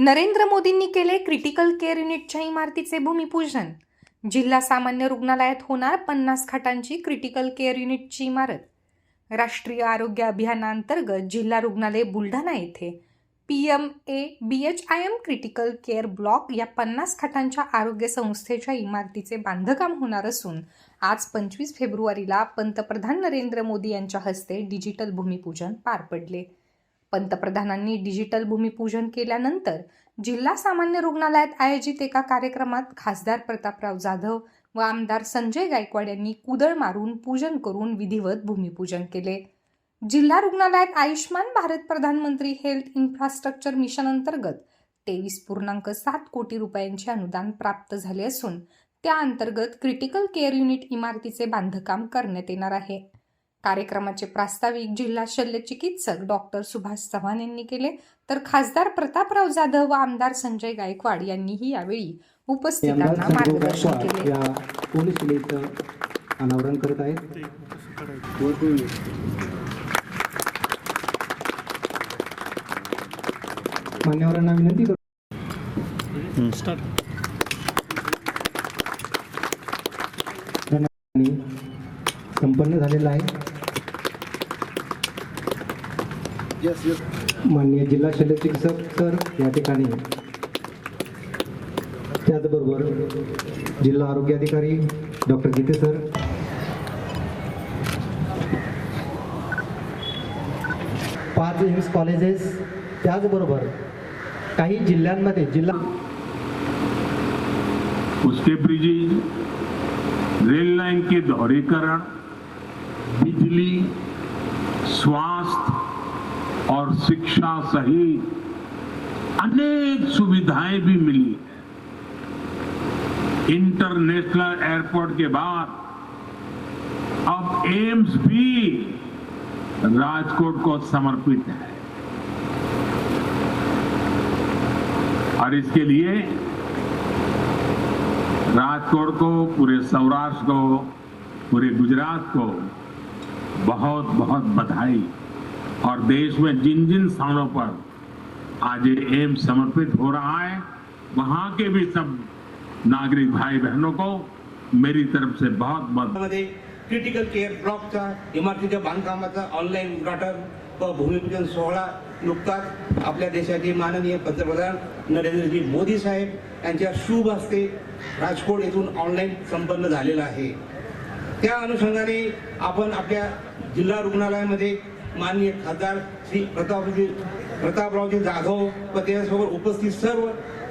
नरेंद्र मोदींनी केले critical care युनिटच्या इमारतीचे भूमिपूजन. जिल्हा सामान्य रुग्णालयात होणार पन्नास खाटांची क्रिटिकल केअर युनिटची इमारत. राष्ट्रीय आरोग्य अभियानांतर्गत जिल्हा रुग्णालय बुलढाणा येथे P M A B H I M critical care block या पन्नास खाटांच्या आरोग्य संस्थेच्या इमारतीचे बांधकाम होणार असून आज पंचवीस फेब्रुवारीला पंतप्रधान नरेंद्र मोदी यांच्या हस्ते डिजिटल भूमिपूजन पार पडले. पंतप्रधानांनी डिजिटल भूमिपूजन केल्यानंतर जिल्हा सामान्य रुग्णालयात आयोजित एका कार्यक्रमात खासदार प्रतापराव जाधव व आमदार संजय गायकवाड यांनी कुदळ मारून पूजन करून विधिवत भूमिपूजन केले. जिल्हा रुग्णालयात आयुष्मान भारत प्रधानमंत्री हेल्थ इन्फ्रास्ट्रक्चर मिशन अंतर्गत तेवीस पूर्णांक सात कोटी रुपयांचे अनुदान प्राप्त झाले असून त्या अंतर्गत क्रिटिकल केअर युनिट इमारतीचे बांधकाम करण्यात येणार आहे. कार्यक्रमाचे प्रास्ताविक जिल्हा शल्य चिकित्सक डॉक्टर सुभाष चव्हाण यांनी केले. तर खासदार प्रतापराव जाधव व आमदार संजय गायकवाड यांनीही यावेळी उपस्थितांना मार्गदर्शन केले. अनावरण करत आहेत. मान्यवरांना विनंती करतो. संपन्न झालेला आहे. माननीय जिल्हा शल्य चिकित्सक सर या ठिकाणी. त्याचबरोबर जिल्हा आरोग्य अधिकारी डॉक्टर गीते सर. पाच एम्स कॉलेजेस त्याचबरोबर काही जिल्ह्यांमध्ये जिल्हा उसके ब्रिजेज रेल लाइन के दोहरीकरण बिजली स्वास्थ्य और शिक्षा सहित अनेक सुविधाएँ भी मिली है। इंटरनेशनल एयरपोर्ट के बाद अब एम्स भी राजकोट को समर्पित है। और इसके लिए राजकोट को, पूरे सौराष्ट्र को, पूरे गुजरात को बहुत बहुत बधाई। और देश में जिन जिन स्थानों पर आज ये एम्स समर्पित हो रहा है वहां के भी सब नागरिक भाई बहनों को मेरी तरफ से बहुत बहुत क्रिटिकल केअर ब्लॉकचा इमारतीच्या बांधकामाचा ऑनलाईन उद्घाटन व भूमिपूजन सोहळा नुकताच आपल्या देशाचे माननीय पंतप्रधान नरेंद्रजी मोदी साहेब यांच्या शुभ हस्ते राजकोट येथून ऑनलाईन संपन्न झालेला आहे. त्या अनुषंगाने आपण आपल्या जिल्हा रुग्णालयामध्ये माननीय खासदार श्री प्रतापजी प्रतापरावजी जाधव व त्याच्यासोबत उपस्थित सर्व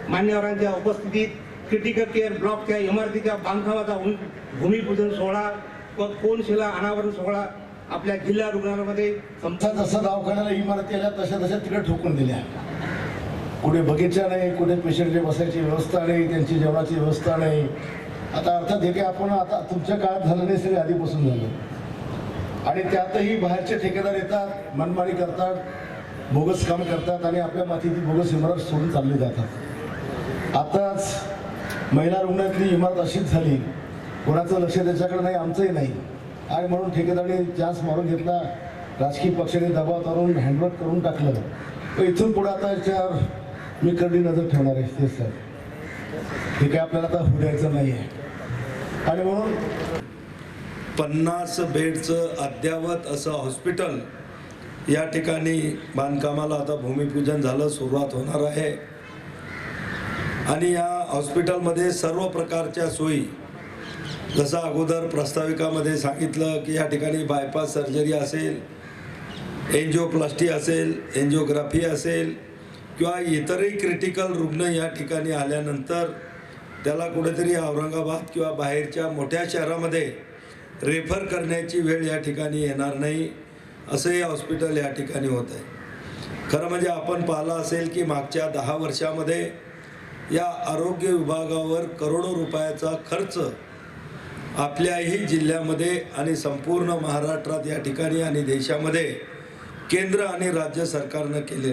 मान्यवरांच्या उपस्थितीत क्रिटिकल केअर ब्लॉकच्या इमारतीच्या बांधकामाचा भूमिपूजन सोहळा व कोनशिला अनावरण सोहळा आपल्या जिल्हा रुग्णालयामध्ये संप जसं दवाखान्याला इमारती आल्या तशा तशा तिकडे ठोकून दिल्या. कुठे बगीचा नाही कुठे पेशंटची बसायची व्यवस्था नाही त्यांची जेवणाची व्यवस्था नाही. आता अर्थात हे काही आपण आता तुमच्या काळात झालं नाही सगळे आधीपासून झालं. आणि त्यातही बाहेरचे ठेकेदार येतात मनमानी करतात बोगस काम करतात आणि आपल्या मातीची बोगस इमारत सोडून चालली जातात. आताच महिला रुग्णातली इमारत अशीच झाली. कोणाचं लक्ष त्याच्याकडे नाही आमचंही नाही. आणि म्हणून ठेकेदाराने चान्स मारून घेतला. राजकीय पक्षाने दबाव करून हँडवर्क करून टाकलं. तर इथून पुढे आता याच्यावर मी करडी नजर ठेवणार आहे ते सर हे काय आपल्याला आता होऊ द्यायचं नाही आहे आणि म्हणून पन्नास बेडचं अद्यावत असं हॉस्पिटल या ठिकाणी बांधकामाला आता भूमिपूजन झालं सुरुवात होणार आहे. आणि या हॉस्पिटलमध्ये सर्व प्रकारच्या सोयी जसं अगोदर प्रस्ताविकामध्ये सांगितलं की या ठिकाणी बायपास सर्जरी असेल एन्जिओप्लास्टी असेल एन्जिओग्राफी असेल किंवा इतरही क्रिटिकल रुग्ण या ठिकाणी आल्यानंतर त्याला कुठेतरी औरंगाबाद किंवा बाहेरच्या मोठ्या शहरामध्ये रेफर करण्याची वेळ या ठिकाणी येणार नाही असं हे हॉस्पिटल या ठिकाणी होत आहे. खरं म्हणजे आपण पाहिलं असेल की मागच्या दहा वर्षामध्ये या आरोग्य विभागावर करोडो रुपयाचा खर्च आपल्याही जिल्ह्यामध्ये आणि संपूर्ण महाराष्ट्रात या ठिकाणी आणि देशामध्ये केंद्र आणि राज्य सरकारनं केले